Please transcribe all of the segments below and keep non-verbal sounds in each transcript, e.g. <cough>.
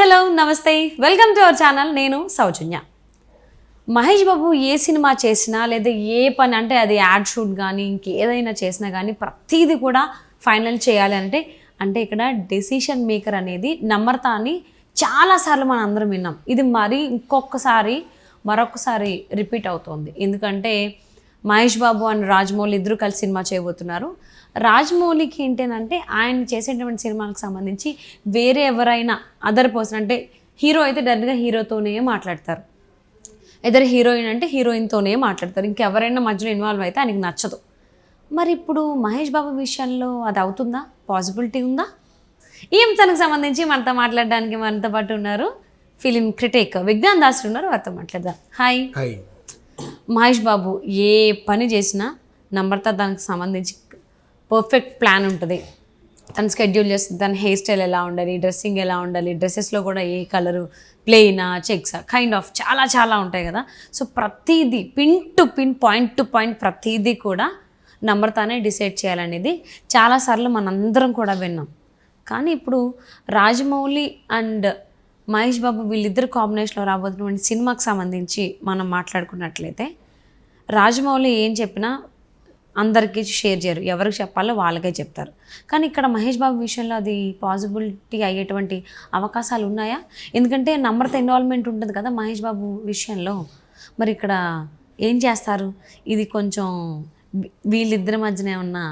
Hello నమస్తే. Welcome to our channel నేను సౌజన్య. మహేష్ బాబు ఏ సినిమా చేసినా లేదా ఏ పని అంటే అది యాడ్ షూట్ కానీ ఇంకేదైనా చేసినా కానీ ప్రతిదీ కూడా ఫైనల్ చేయాలి అంటే అంటే ఇక్కడ డెసిషన్ మేకర్ అనేది నమ్రత అని చాలాసార్లు మనం అందరం విన్నాం. ఇది మరి ఇంకొకసారి మరొకసారి రిపీట్ అవుతోంది. ఎందుకంటే మహేష్ బాబు అండ్ రాజమౌళి ఇద్దరు కలిసి సినిమా చేయబోతున్నారు. రాజమౌళికి ఏంటంటే ఆయన చేసేటువంటి సినిమాలకు సంబంధించి వేరే ఎవరైనా అదర్ పర్సన్ అంటే హీరో అయితే డైరెక్ట్గా హీరోతోనే మాట్లాడతారు. ఇద్దరు హీరోయిన్ అంటే హీరోయిన్తోనే మాట్లాడతారు. ఇంకెవరైనా మధ్యలో ఇన్వాల్వ్ అయితే ఆయనకి నచ్చదు. మరి ఇప్పుడు మహేష్ బాబు విషయంలో అది అవుతుందా? పాసిబిలిటీ ఉందా? ఈ అంశానికి సంబంధించి మనతో మాట్లాడడానికి మనతో పాటు ఉన్నారు ఫిలిం క్రిటిక్ విజ్ఞాన్ దాస్ ఉన్నారు. వారితో మాట్లాడదాం. హాయ్. హాయ్. మహేష్ బాబు ఏ పని చేసినా నమ్రత దానికి సంబంధించి పర్ఫెక్ట్ ప్లాన్ ఉంటుంది. తను స్కెడ్యూల్ చేస్తుంది తన హెయిర్ స్టైల్ ఎలా ఉండాలి డ్రెస్సింగ్ ఎలా ఉండాలి డ్రెస్సెస్లో కూడా ఏ కలరు ప్లెయినా చెక్సా కైండ్ ఆఫ్ చాలా చాలా ఉంటాయి కదా. సో ప్రతిదీ pin to pin point to point ప్రతిదీ కూడా నమ్రతనే డిసైడ్ చేయాలనేది చాలాసార్లు మనందరం కూడా విన్నాం. కానీ ఇప్పుడు రాజమౌళి అండ్ మహేష్ బాబు వీళ్ళిద్దరు కాంబినేషన్లో రాబోతున్నటువంటి సినిమాకి సంబంధించి మనం మాట్లాడుకున్నట్లయితే రాజమౌళి ఏం చెప్పినా అందరికీ షేర్ చేయరు. ఎవరికి చెప్పాలో వాళ్ళకే చెప్తారు. కానీ ఇక్కడ మహేష్ బాబు విషయంలో అది పాసిబిలిటీ అయ్యేటువంటి అవకాశాలు ఉన్నాయా? ఎందుకంటే నమ్రత ఇన్వాల్వ్మెంట్ ఉంటుంది కదా మహేష్ బాబు విషయంలో. మరి ఇక్కడ ఏం చేస్తారు? ఇది కొంచెం వీళ్ళిద్దరి మధ్యన ఏమన్నా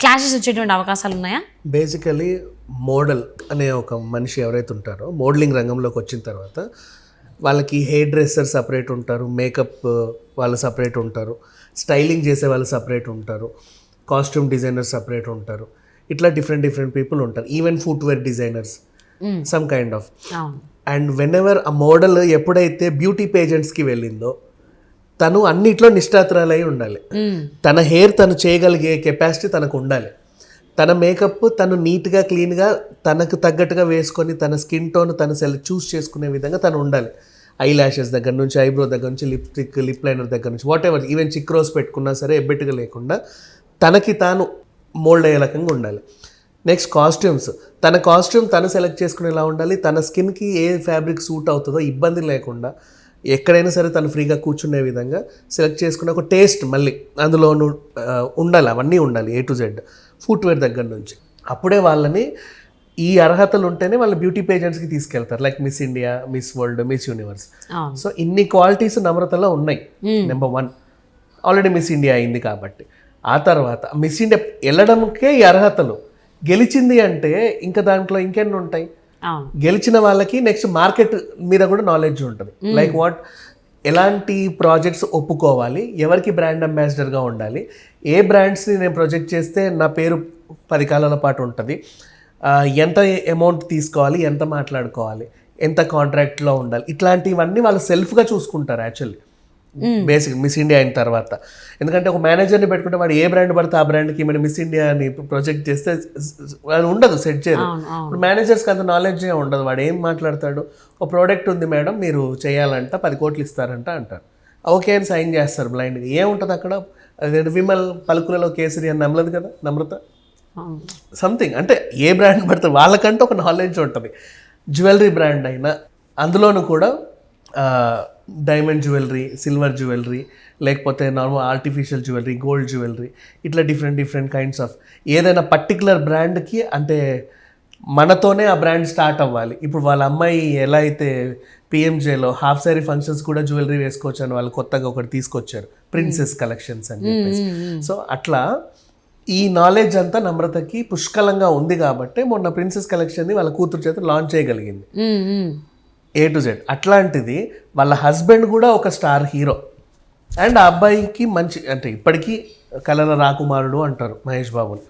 క్లాషెస్ వచ్చేటువంటి అవకాశాలు ఉన్నాయా? బేసికలీ మోడల్ అనే ఒక మనిషి ఎవరైతే ఉంటారో మోడలింగ్ రంగంలోకి వచ్చిన తర్వాత వాళ్ళకి హెయిర్ డ్రెస్సర్ సపరేట్ ఉంటారు మేకప్ వాళ్ళు సపరేట్ ఉంటారు స్టైలింగ్ చేసే వాళ్ళు సపరేట్ ఉంటారు కాస్ట్యూమ్ డిజైనర్ సపరేట్ ఉంటారు. ఇట్లా డిఫరెంట్ డిఫరెంట్ పీపుల్ ఉంటారు. Even footwear designers some kind of and whenever ఆ మోడల్ ఎప్పుడైతే బ్యూటీ పేజెంట్స్కి వెళ్ళిందో తను అన్నిట్లో నిష్ఠాతురాలై ఉండాలి. తన హెయిర్ తను చేయగలిగే కెపాసిటీ తనకు ఉండాలి. తన మేకప్ తను నీట్గా క్లీన్గా తనకు తగ్గట్టుగా వేసుకొని తన స్కిన్ టోన్ తను సెల్ చూస్ చేసుకునే విధంగా తను ఉండాలి. ఐ ల్యాషెస్ దగ్గర నుంచి ఐబ్రో దగ్గర నుంచి లిప్స్టిక్ లిప్ లైనర్ దగ్గర నుంచి whatever even cheek rose పెట్టుకున్నా సరే ఎబ్బెట్టుగా లేకుండా తనకి తాను మోల్డ్ అయ్యే రకంగా ఉండాలి. నెక్స్ట్ కాస్ట్యూమ్స్ తన కాస్ట్యూమ్ తను సెలెక్ట్ చేసుకునేలా ఉండాలి. తన స్కిన్కి ఏ ఫ్యాబ్రిక్ సూట్ అవుతుందో ఇబ్బంది లేకుండా ఎక్కడైనా సరే తను ఫ్రీగా కూర్చునే విధంగా సెలెక్ట్ చేసుకునే ఒక టేస్ట్ మళ్ళీ అందులో ఉండాలి అవన్నీ ఉండాలి ఏ టు జెడ్ ఫుట్వేర్ దగ్గర నుంచి. అప్పుడే వాళ్ళని ఈ అర్హతలు ఉంటేనే వాళ్ళు బ్యూటీ పేజెంట్స్కి తీసుకెళ్తారు. Like miss India miss world miss universe so ఇన్ని క్వాలిటీస్ నమ్రతలో ఉన్నాయి. Number one already miss India అయింది కాబట్టి. ఆ తర్వాత మిస్ ఇండియా వెళ్ళడంకే ఈ అర్హతలు. గెలిచింది అంటే ఇంకా దాంట్లో ఇంకెన్ని ఉంటాయి? గెలిచిన వాళ్ళకి నెక్స్ట్ మార్కెట్ మీద కూడా నాలెడ్జ్ ఉంటుంది. లైక్ వాట్ ఎలాంటి ప్రాజెక్ట్స్ ఒప్పుకోవాలి? ఎవరికి బ్రాండ్ అంబాసిడర్గా ఉండాలి? ఏ బ్రాండ్స్ని నేను ప్రొజెక్ట్ చేస్తే నా పేరు పది కాలాల పాటు ఉంటుంది? ఎంత అమౌంట్ తీసుకోవాలి? ఎంత మాట్లాడుకోవాలి? ఎంత కాంట్రాక్ట్లో ఉండాలి? ఇట్లాంటివన్నీ వాళ్ళు సెల్ఫ్గా చూసుకుంటారు యాక్చువల్లీ బేసిక్ మిస్ ఇండియా అయిన తర్వాత. ఎందుకంటే ఒక మేనేజర్ని పెట్టుకుంటే వాడు ఏ బ్రాండ్ పడితే ఆ బ్రాండ్కి మన మిస్ ఇండియా అని ప్రొజెక్ట్ చేస్తే అది ఉండదు సెట్ చేయదు. ఇప్పుడు మేనేజర్స్కి అంత నాలెడ్జ్ ఉండదు. వాడు ఏం మాట్లాడతాడు? ఒక ప్రోడక్ట్ ఉంది మేడం మీరు చేయాలంట పది కోట్లు ఇస్తారంట అంటారు. ఓకే అని సైన్ చేస్తారు బ్లైండ్గా ఏముంటుంది అక్కడ? విమల్ పలుకులలో కేసరి అని నమ్మలేదు కదా? నమ్రత? సంథింగ్ అంటే ఏ బ్రాండ్ పడితే వాళ్ళకంటే ఒక నాలెడ్జ్ ఉంటుంది. జ్యువెలరీ బ్రాండ్ అయినా అందులోనూ కూడా డైమండ్ జ్యువెలరీ సిల్వర్ జ్యువెలరీ లేకపోతే normal artificial jewellery gold jewellery ఇట్లా డిఫరెంట్ డిఫరెంట్ కైండ్స్ ఆఫ్ ఏదైనా పర్టికులర్ బ్రాండ్కి అంటే మనతోనే ఆ బ్రాండ్ స్టార్ట్ అవ్వాలి. ఇప్పుడు వాళ్ళ అమ్మాయి ఎలా అయితే పిఎంజేలో హాఫ్ సారీ ఫంక్షన్స్ కూడా జ్యువెలరీ వేసుకోవచ్చు అని వాళ్ళు కొత్తగా ఒకటి తీసుకొచ్చారు. ప్రిన్సెస్ కలెక్షన్స్ అని చెప్పేసి. సో అట్లా ఈ నాలెడ్జ్ అంతా నమ్రతకి పుష్కలంగా ఉంది కాబట్టి మొన్న ప్రిన్సెస్ కలెక్షన్ని వాళ్ళ కూతురు చేత లాంచ్ చేయగలిగింది. ఏ టు జెడ్ అట్లాంటిది వాళ్ళ హస్బెండ్ కూడా ఒక స్టార్ హీరో. అండ్ ఆ అబ్బాయికి మంచి అంటే ఇప్పటికీ కలల రాకుమారుడు అంటారు మహేష్ బాబుని.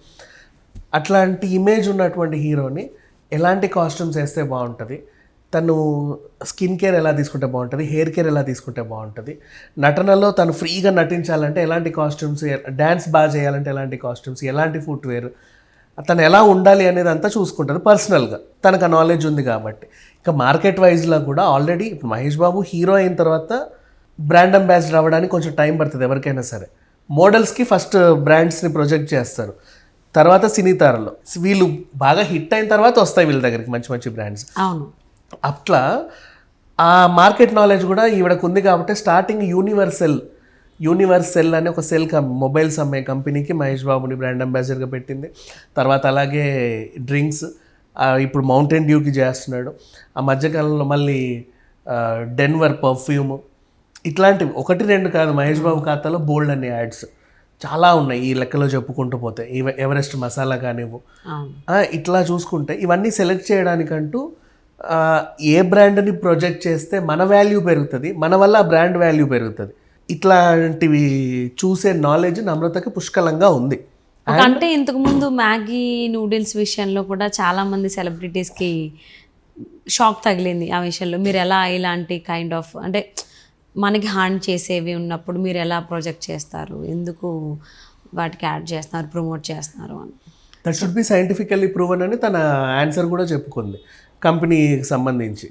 అట్లాంటి ఇమేజ్ ఉన్నటువంటి హీరోని ఎలాంటి కాస్ట్యూమ్స్ వేస్తే బాగుంటుంది? తను స్కిన్ కేర్ ఎలా తీసుకుంటే బాగుంటుంది? హెయిర్ కేర్ ఎలా తీసుకుంటే బాగుంటుంది? నటనలో తను ఫ్రీగా నటించాలంటే ఎలాంటి కాస్ట్యూమ్స్ డ్యాన్స్ బాగా చేయాలంటే ఎలాంటి కాస్ట్యూమ్స్ ఎలాంటి ఫుట్వేర్ తను ఎలా ఉండాలి అనేది అంతా చూసుకుంటుంది పర్సనల్గా తనకు ఆ నాలెడ్జ్ ఉంది కాబట్టి. ఇంకా మార్కెట్ వైజ్లో కూడా ఆల్రెడీ ఇప్పుడు మహేష్ బాబు హీరో అయిన తర్వాత బ్రాండ్ అంబాసిడర్ అవ్వడానికి కొంచెం టైం పడుతుంది ఎవరికైనా సరే. మోడల్స్కి ఫస్ట్ బ్రాండ్స్ని ప్రొజెక్ట్ చేస్తారు. తర్వాత సినీ తారలు. వీళ్ళు బాగా హిట్ అయిన తర్వాత వస్తాయి వీళ్ళ దగ్గరికి మంచి మంచి బ్రాండ్స్. అవును. అట్లా ఆ మార్కెట్ నాలెడ్జ్ కూడా ఈవిడకు ఉంది కాబట్టి స్టార్టింగ్ యూనివర్సెల్ యూనివర్సెల్ అనే ఒక సెల్ కం మొబైల్స్ అమ్మే కంపెనీకి మహేష్ బాబుని బ్రాండ్ అంబాసిడర్గా పెట్టింది. తర్వాత అలాగే డ్రింక్స్ ఇప్పుడు మౌంటైన్ డ్యూకి చేస్తున్నాడు. ఆ మధ్యకాలంలో మళ్ళీ డెన్వర్ పర్ఫ్యూమ్. ఇట్లాంటివి ఒకటి రెండు కాదు మహేష్ బాబు ఖాతాలో బోల్డ్ అనే యాడ్స్. చాలా ఉన్నాయి ఈ లెక్కలో చెప్పుకుంటూ పోతే. ఎవరెస్ట్ మసాలా కానివ్వు. ఇట్లా చూసుకుంటే ఇవన్నీ సెలెక్ట్ చేయడానికంటూ ఏ బ్రాండ్ని ప్రొజెక్ట్ చేస్తే మన వాల్యూ పెరుగుతుంది మన వల్ల ఆ బ్రాండ్ వాల్యూ పెరుగుతుంది. ఇట్లాంటివి చూసే నాలెడ్జ్ నమ్రతకి పుష్కలంగా ఉంది. అంటే ఇంతకు ముందు మ్యాగీ నూడిల్స్ విషయంలో కూడా చాలా మంది సెలబ్రిటీస్కి షాక్ తగిలింది ఆ విషయంలో. మీరు ఎలా ఇలాంటి కైండ్ ఆఫ్ అంటే మనకి హార్న్ చేసేవి ఉన్నప్పుడు మీరు ఎలా ప్రొజెక్ట్ చేస్తారు? ఎందుకు వాటికి యాడ్ చేస్తున్నారు ప్రమోట్ చేస్తున్నారు అని? That should be scientifically proven అని తన ఆన్సర్ కూడా చెప్పుకుంది. కంపెనీకి సంబంధించి.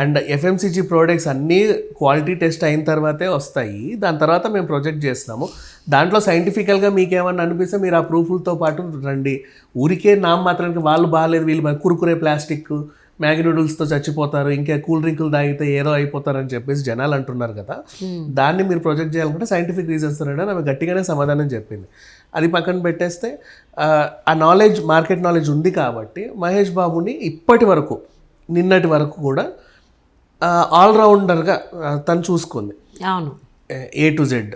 అండ్ ఎఫ్ఎంసీజీ ప్రోడక్ట్స్ అన్నీ క్వాలిటీ టెస్ట్ అయిన తర్వాతే వస్తాయి. దాని తర్వాత మేము ప్రొజెక్ట్ చేస్తున్నాము. దాంట్లో సైంటిఫికల్గా మీకు ఏమన్నా అనిపిస్తే మీరు ఆ ప్రూఫ్లతో పాటు రండి. ఊరికే నామ్ మాత్రానికి వాళ్ళు బాగాలేదు వీళ్ళు కురుకురే ప్లాస్టిక్ మ్యాగీ నూడిల్స్తో చచ్చిపోతారు ఇంకా కూల్ డ్రింకులు తాగితే ఏదో అయిపోతారని చెప్పేసి జనాలు అంటున్నారు కదా. దాన్ని మీరు ప్రొజెక్ట్ చేయాలనుకుంటే సైంటిఫిక్ రీజన్స్ అని ఆమె గట్టిగానే సమాధానం చెప్పింది. అది పక్కన పెట్టేస్తే ఆ, ఆ నాలెడ్జ్ మార్కెట్ నాలెడ్జ్ ఉంది కాబట్టి మహేష్ బాబుని ఇప్పటి వరకు నిన్నటి వరకు కూడా ఆల్రౌండర్గా తను చూసుకుంది. అవును. ఏ టు జెడ్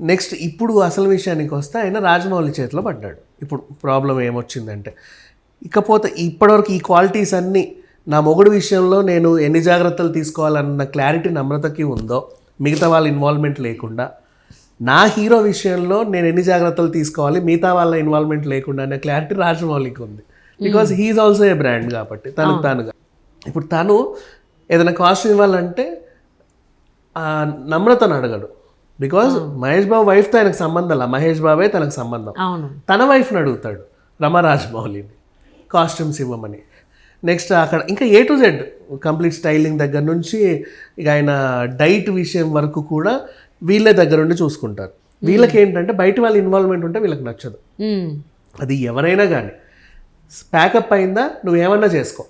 నెక్స్ట్ ఇప్పుడు అసలు విషయానికి వస్తే ఆయన రాజమౌళి చేతిలో పడ్డాడు. ఇప్పుడు ప్రాబ్లం ఏమొచ్చిందంటే ఇకపోతే ఇప్పటివరకు ఈ క్వాలిటీస్ అన్నీ నా మొగుడు విషయంలో నేను ఎన్ని జాగ్రత్తలు తీసుకోవాలన్న క్లారిటీ నమ్రతకి ఉందో మిగతా వాళ్ళ ఇన్వాల్వ్మెంట్ లేకుండా నా హీరో విషయంలో నేను ఎన్ని జాగ్రత్తలు తీసుకోవాలి మిగతా వాళ్ళ ఇన్వాల్వ్మెంట్ లేకుండా అనే క్లారిటీ రాజమౌళికి ఉంది. Because he's also a brand కాబట్టి తనకు తానుగా. ఇప్పుడు తను ఏదైనా కాస్ట్ ఇవ్వాలంటే నమ్రతను అడగడు. బికాజ్ మహేష్ బాబు వైఫ్తో ఆయనకు సంబంధం మహేష్ బాబే తనకు సంబంధం. తన వైఫ్ని అడుగుతాడు రమరాజమౌళిని కాస్ట్యూమ్స్ ఇవ్వమని. నెక్స్ట్ అక్కడ ఇంకా A to Z complete styling దగ్గర నుంచి ఇక ఆయన డైట్ విషయం వరకు కూడా వీళ్ళే దగ్గర ఉండి చూసుకుంటారు. వీళ్ళకి ఏంటంటే బయట వాళ్ళ ఇన్వాల్వ్మెంట్ ఉంటే వీళ్ళకి నచ్చదు. మ్మ్. అది ఎవరైనా కానీ. ప్యాకప్ అయిందా? నువ్వేమన్నా చేసుకో.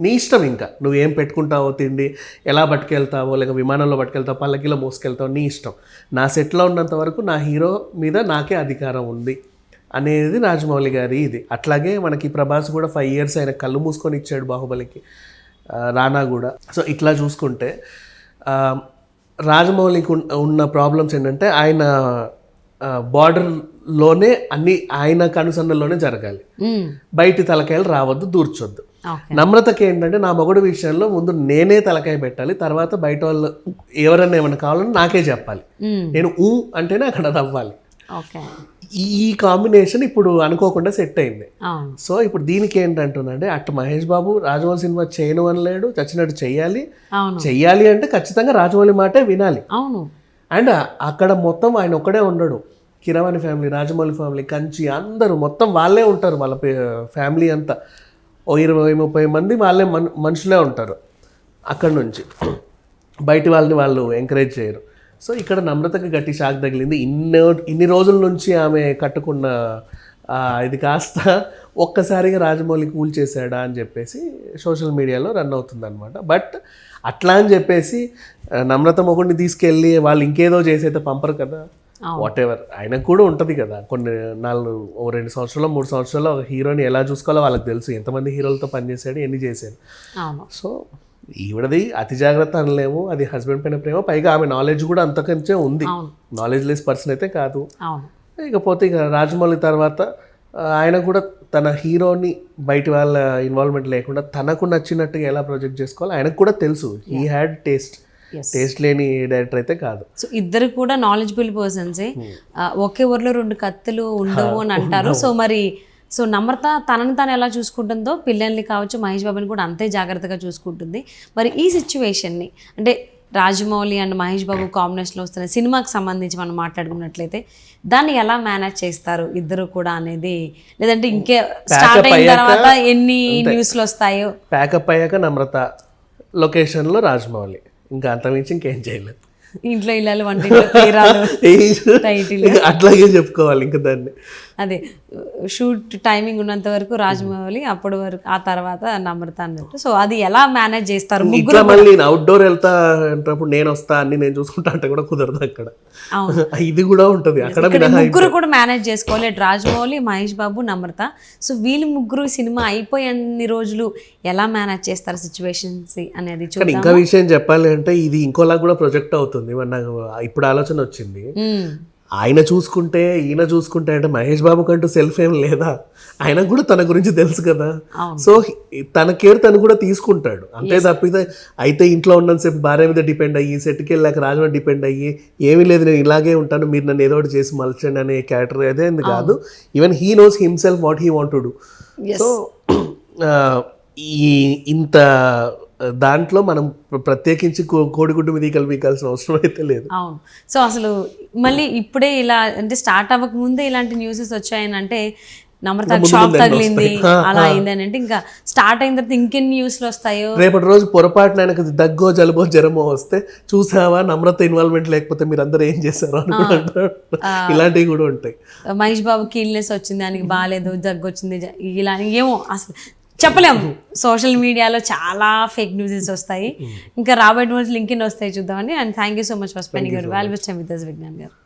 నీ ఇష్టం ఇంకా. నువ్వేం పెట్టుకుంటావో తిండి ఎలా పట్టుకెళ్తావో లేక విమానంలో పట్టుకెళ్తావో పల్లకిలో మోసుకెళ్తావో నీ ఇష్టం. నా సెట్లో ఉన్నంత వరకు నా హీరో మీద నాకే అధికారం ఉంది. అనేది రాజమౌళి గారి ఇది. అట్లాగే మనకి ప్రభాస్ కూడా ఫైవ్ ఇయర్స్ ఆయన కళ్ళు మూసుకొని ఇచ్చాడు బాహుబలికి రానా కూడా. సో ఇట్లా చూసుకుంటే రాజమౌళికి ఉన్న- ప్రాబ్లమ్స్ ఏంటంటే ఆయన బార్డర్లోనే అన్ని ఆయన కనుసన్నల్లోనే జరగాలి. బయటి తలకాయలు రావద్దు దూర్చొద్దు. నమ్రతకి ఏంటంటే నా మొగుడు విషయంలో ముందు నేనే తలకాయ పెట్టాలి తర్వాత బయట వాళ్ళు ఎవరన్నా ఏమన్నా కావాలని నాకే చెప్పాలి. నేను ఊ అంటేనే అక్కడ నవ్వాలి. ఈ ఈ కాంబినేషన్ ఇప్పుడు అనుకోకుండా సెట్ అయింది. సో ఇప్పుడు దీనికి ఏంటంటున్నాంటే అటు మహేష్ బాబు రాజమౌళి సినిమా చేయను అనలేడు చచ్చినట్టు చెయ్యాలి. చెయ్యాలి అంటే ఖచ్చితంగా రాజమౌళి మాటే వినాలి. అవును. అండ్ అక్కడ మొత్తం ఆయన ఒక్కడే ఉండడు. కిరవాణి ఫ్యామిలీ రాజమౌళి ఫ్యామిలీ కంచి అందరూ మొత్తం వాళ్ళే ఉంటారు వాళ్ళ ఫ్యామిలీ అంతా. ఓ ఇరవై ముప్పై మంది వాళ్ళే మన్ మనుషులే ఉంటారు అక్కడి నుంచి. బయటి వాళ్ళని వాళ్ళు ఎంకరేజ్ చేయరు. సో ఇక్కడ నమ్రతకి గట్టి షాక్ తగిలింది. ఇన్నో ఇన్ని రోజుల నుంచి ఆమె కట్టుకున్న ఇది కాస్త ఒక్కసారిగా రాజమౌళి కూల్ చేశాడా అని చెప్పేసి సోషల్ మీడియాలో రన్ అవుతుంది అనమాట బట్ అట్లా అని చెప్పేసి నమ్రత మొగుడిని తీసుకెళ్ళి వాళ్ళు ఇంకేదో చేసైతే పంపరు కదా. వాట్ ఎవర్ ఆయనకు కూడా ఉంటుంది కదా. కొన్ని నాలుగు ఓ రెండు సంవత్సరాలు మూడు సంవత్సరాలు ఒక హీరోని ఎలా చూసుకోవాలో వాళ్ళకి తెలుసు. ఎంతమంది హీరోలతో పనిచేశాడు ఎన్ని చేశాడు. సో ఈవిడది అతి జాగ్రత్త అనలేము అది హస్బెండ్ పైన ప్రేమ. పైగా ఆమె నాలెడ్జ్ కూడా అంతకంటే ఉంది. నాలెడ్జ్ లెస్ పర్సన్ అయితే కాదు. ఇకపోతే ఇక రాజమౌళి తర్వాత ఆయన కూడా తన హీరోని బయట వాళ్ళ ఇన్వాల్వ్మెంట్ లేకుండా తనకు నచ్చినట్టుగా ఎలా ప్రొజెక్ట్ చేసుకోవాలో ఆయనకు కూడా తెలుసు. He had taste. టేస్ట్ లేని డైరెక్టర్ అయితే కాదు. సో ఇద్దరు కూడా నాలెడ్జబుల్ పర్సన్సే ఒకే ఊర్లో రెండు కత్తులు ఉండవు అని అంటారు. సో మరి సో నమ్రత తనని తాను ఎలా చూసుకుంటుందో పిల్లల్ని కావచ్చు మహేష్ బాబుని కూడా అంతే జాగ్రత్తగా చూసుకుంటుంది. మరి ఈ సిచ్యువేషన్ని అంటే రాజమౌళి అండ్ మహేష్ బాబు కాంబినేషన్లో వస్తున్న సినిమాకి సంబంధించి మనం మాట్లాడుకున్నట్లయితే దాన్ని ఎలా మేనేజ్ చేస్తారు ఇద్దరు కూడా అనేది లేదంటే ఇంకే స్టార్ట్ అయిన తర్వాత ఎన్ని న్యూస్లు వస్తాయో? ప్యాకప్ అయ్యాక నమ్రత లొకేషన్లో రాజమౌళి. ఇంకా అంతమించి ఇంకేం చేయలేదు. ఇంట్లో ఇల్లాలు ఇంకా <laughs> అట్లాగే చెప్పుకోవాలి ఇంకా దాన్ని. అదే షూట్ టైమింగ్ ఉన్నంత వరకు రాజమౌళి అప్పటి వరకు ఆ తర్వాత నమ్రత అన్నట్టు. సో అది ఎలా మేనేజ్ చేస్తారు? ముగ్గురు మళ్ళీ అవుట్డోర్ వెళ్తా అంటప్పుడు నేను వస్తా అన్ని నేను చూసుకుంటా అంటే కూడా కుదరదు అక్కడ. <laughs> ఇది కూడా ఉంటుంది అక్కడ ముగ్గురు కూడా మేనేజ్ చేసుకోవాలి. అటు రాజమౌళి మహేష్ బాబు నమ్రత. సో వీళ్ళు ముగ్గురు సినిమా అయిపోయే రోజులు ఎలా మేనేజ్ చేస్తారు సిచ్యువేషన్స్ అనేది ఇంకా విషయం చెప్పాలి అంటే ఇది ఇంకోలా కూడా ప్రొజెక్ట్ అవుతుంది. మరి నాకు ఇప్పుడు ఆలోచన వచ్చింది. ఆయన చూసుకుంటే ఈయన చూసుకుంటే అంటే మహేష్ బాబు కంటూ సెల్ఫ్ ఏం లేదా? ఆయనకు కూడా తన గురించి తెలుసు కదా. సో తన కేర్ తను కూడా తీసుకుంటాడు. అంతే తప్పితే అయితే ఇంట్లో ఉన్నంతసేపు భార్య మీద డిపెండ్ అయ్యి సెట్కి వెళ్ళాక రాజమండ్రి డిపెండ్ అయ్యి ఏమీ లేదు నేను ఇలాగే ఉంటాను మీరు నన్ను ఏదో ఒకటి చేసి మలచండి అనే క్యారెక్టర్ అదే కాదు. Even he knows himself what he want to do so ఈ ఇంత దాంట్లో మనం ప్రత్యేకించి కోడిగుడ్డు మీద కలిపికాల్సిన అవసరం అయితే లేదు. అవును. సో అసలు మళ్ళీ ఇప్పుడే ఇలా అంటే స్టార్ట్ అవ్వక ముందే ఇలాంటి న్యూసెస్ వచ్చాయని అంటే నమ్రత షాక్ తగిలింది అలా అయిందని అంటే ఇంకా స్టార్ట్ అయిన తర్వాత ఇంకెన్ని న్యూస్లు వస్తాయో? రేపటి రోజు పొరపాటున ఆయనకు దగ్గో జలుబో జ్వరమో వస్తే చూసావా నమ్రత ఇన్వాల్వ్మెంట్ లేకపోతే మీరు అందరూ ఏం చేశారు ఇలాంటివి కూడా ఉంటాయి. మహేష్ బాబుకి ఇల్నెస్ వచ్చింది దానికి బాగాలేదు దగ్గు వచ్చింది ఇలా ఏమో అసలు చెప్పలేము సోషల్ మీడియాలో చాలా ఫేక్ న్యూసెస్ వస్తాయి. ఇంకా రాబోయే రోజులు ఇంకెన్ని వస్తాయి చూద్దామని. And thank you so much for spending your values time with Vignan garu.